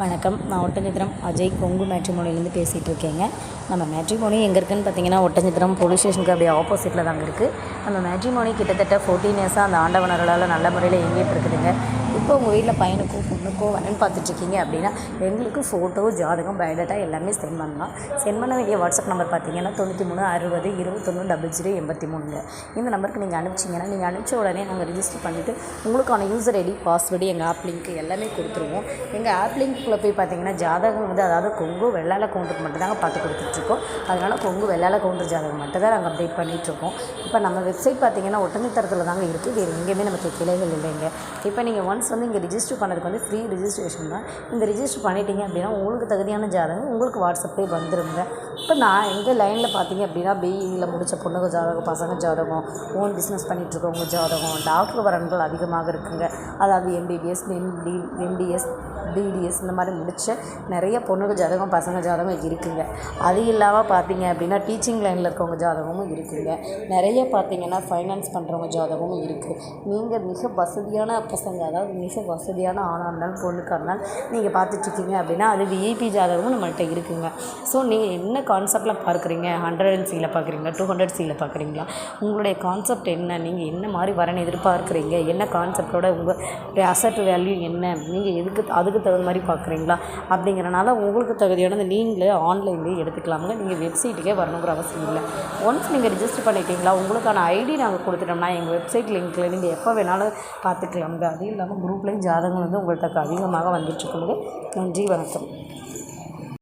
வணக்கம். நான் ஒட்டஞ்சித்திரம் அஜய் கொங்கு மேட்ரிமோனிலேருந்து பேசிகிட்டு இருக்கேங்க. நம்ம மேட்ரிமோனி எங்கே இருக்குதுன்னு பார்த்தீங்கன்னா ஒட்டஞ்சித்திரம் போலீஸ் ஸ்டேஷனுக்கு அப்படியே ஆப்போசிட்டில் தாங்க இருக்குது நம்ம மேட்ரிமோனி கிட்டத்தட்ட ஃபோர்டீன் இயர்ஸாக அந்த ஆண்டவனர்களால் நல்ல முறையில் இயங்கிட்டு இருக்குதுங்க. இப்போ உங்கள் வீட்டில் பையனுக்கோ பொண்ணுக்கோ வரேன்னு பார்த்துட்ருக்கீங்க அப்படின்னா எங்களுக்கு ஃபோட்டோ ஜாதகம் பயோடேட்டா எல்லாமே சென்ட் பண்ணலாம். சென்ட் பண்ண வேண்டிய வாட்ஸ்அப் நம்பர் பார்த்தீங்கன்னா தொண்ணூற்றி மூணு அறுபது இருபத்தொன்று டபுள் ஜீரோ எண்பத்தி மூணுங்க. இந்த நம்பருக்கு நீங்கள் அனுப்பிச்சிங்கன்னா நீங்கள் அனுப்பிச்ச உடனே நாங்கள் ரிஜிஸ்டர் பண்ணிவிட்டு உங்களுக்கான யூசர் ஐடி பாஸ்வேர்டு எங்கள் ஆப் லிங்க் எல்லாமே கொடுத்துருவோம். எங்கள் ஆப் லிங்க்குள்ளே போய் பார்த்தீங்கன்னா ஜாதகம் வந்து அதாவது கொங்கு வெள்ளால கவுண்டருக்கு மட்டும்தாங்க பார்த்து கொடுத்துட்ருக்கோம். அதனால் கொங்கு வெள்ளால கவுண்டர் ஜாதகம் மட்டும் தான் நாங்கள் அப்டேட் பண்ணிகிட்ருக்கோம் இப்போ நம்ம வெப்சைட் பார்த்தீங்கன்னா தரத்தில் தாங்க இருக்குது வேறு எங்கேயுமே நமக்கு கிளைகள் இல்லைங்க. இப்போ நீங்கள் ஒன்ஸ் வந்து இங்கே ரிஜிஸ்டர் பண்ணுறதுக்கு வந்து ஃப்ரீ ரிஜிஸ்ட்ரேஷன் தான். இந்த ரிஜிஸ்டர் பண்ணிட்டீங்க அப்படின்னா உங்களுக்கு தகுதியான ஜாதகம் உங்களுக்கு வாட்ஸ்அப்பே வந்துருங்க. இப்போ நான் எங்கள் லைனில் பார்த்தீங்க அப்படின்னா பிஇயில் முடித்த பொண்ணுங்க ஜாதகம் பசங்க ஜாதகம் ஓன் பிஸ்னஸ் பண்ணிகிட்ருக்கவங்க ஜாதகம் டாக்டர் வரன்கள் அதிகமாக இருக்குங்க. அதாவது எம்பிபிஎஸ் எம்டி எம்டிஎஸ் பிடிஎஸ் இந்த மாதிரி முடித்த நிறைய பொண்ணுங்க ஜாதகம் பசங்க ஜாதகம் இருக்குங்க. அது இல்லாமல் பார்த்தீங்க அப்படின்னா டீச்சிங் லைனில் இருக்கவங்க ஜாதகமும் இருக்குங்க. நிறைய பார்த்தீங்கன்னா ஃபைனான்ஸ் பண்ணுறவங்க ஜாதகமும் இருக்குது நீங்கள் மிக வசதியான பசங்க அதாவது மிக வசதியான ஆணாக இருந்தாலும் பொண்ணுக்காக இருந்தாலும் நீங்கள் பார்த்துட்ருக்கீங்க அப்படின்னா அது விஐபி ஜாதகமும் நம்மள்கிட்ட இருக்குங்க. ஸோ நீங்கள் என்ன கான்செப்டில் பார்க்குறீங்க? ஹண்ட்ரட் அண்ட் சியில் பார்க்குறீங்களா? டூ ஹண்ட்ரட் சியில் பார்க்குறீங்களா? உங்களுடைய கான்செப்ட் என்ன? நீங்கள் என்ன மாதிரி வரன்னு எதிர்பார்க்குறீங்க? என்ன கான்செப்டோட உங்கள் அசட் வேல்யூ என்ன? நீங்கள் எதுக்கு அதுக்கு தகுந்த மாதிரி பார்க்குறீங்களா? அப்படிங்கிறனால உங்களுக்கு தகுதியானது நீங்களே ஆன்லைன்லேயே எடுத்துக்கலாமுங்க. நீங்கள் வெப்சைட்டுக்கே வரணுங்கிற அவசியம் இல்லை. ஒன்ஸ் நீங்கள் ரிஜிஸ்டர் பண்ணிட்டீங்களா? உங்களுக்கான ஐடி நாங்கள் கொடுத்துட்டோம்னா எங்கள் வெப்சைட் லிங்க்கில் நீங்கள் எப்போ வேணாலும் பார்த்துக்கலாமுங்க. அதுவும் இல்லாமல் குரூப்லேயும் ஜாதகங்கள் வந்து உங்கள்கிட்ட அதிகமாக வந்துட்டுருக்குங்க நன்றி வணக்கம்.